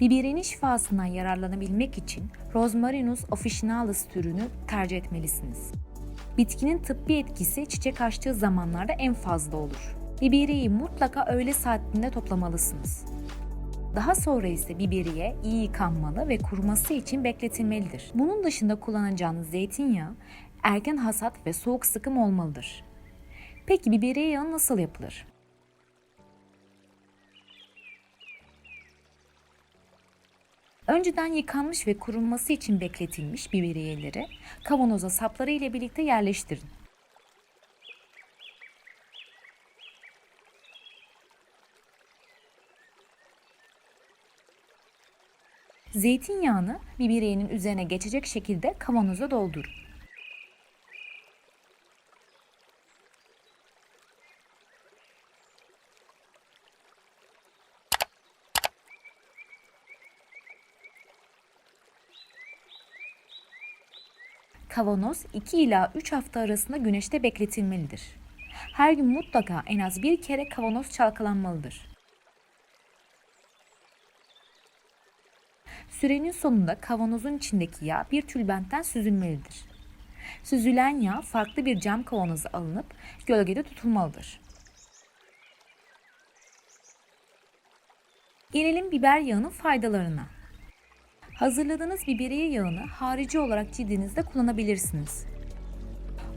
Biberiyenin şifasından yararlanabilmek için Rosmarinus officinalis türünü tercih etmelisiniz. Bitkinin tıbbi etkisi çiçek açtığı zamanlarda en fazla olur. Biberiyeyi mutlaka öğle saatinde toplamalısınız. Daha sonra ise biberiye iyi yıkanmalı ve kuruması için bekletilmelidir. Bunun dışında kullanacağınız zeytinyağı erken hasat ve soğuk sıkım olmalıdır. Peki biberiye yağı nasıl yapılır? Önceden yıkanmış ve kurunması için bekletilmiş biberiyeleri kavanoza sapları ile birlikte yerleştirin. Zeytinyağını biberiyenin üzerine geçecek şekilde kavanoza doldurun. Kavanoz 2 ila 3 hafta arasında güneşte bekletilmelidir. Her gün mutlaka en az bir kere kavanoz çalkalanmalıdır. Sürenin sonunda kavanozun içindeki yağ bir tülbentten süzülmelidir. Süzülen yağ farklı bir cam kavanoza alınıp gölgede tutulmalıdır. Gelelim biber yağının faydalarına. Hazırladığınız biberiye yağını harici olarak cildinizde kullanabilirsiniz.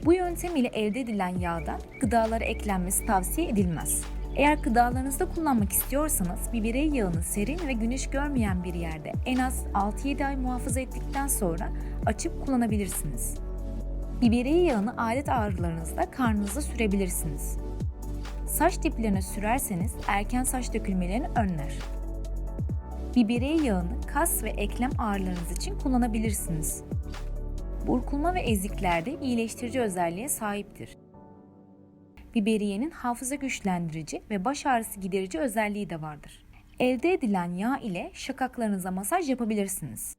Bu yöntem ile elde edilen yağdan gıdalara eklenmesi tavsiye edilmez. Eğer gıdalarınızda kullanmak istiyorsanız biberiye yağını serin ve güneş görmeyen bir yerde en az 6-7 ay muhafaza ettikten sonra açıp kullanabilirsiniz. Biberiye yağını alet ağrılarınızda karnınıza sürebilirsiniz. Saç diplerine sürerseniz erken saç dökülmelerini önler. Biberiye yağını kas ve eklem ağrılarınız için kullanabilirsiniz. Burkulma ve eziklerde iyileştirici özelliğe sahiptir. Biberiyenin hafıza güçlendirici ve baş ağrısı giderici özelliği de vardır. Elde edilen yağ ile şakaklarınıza masaj yapabilirsiniz.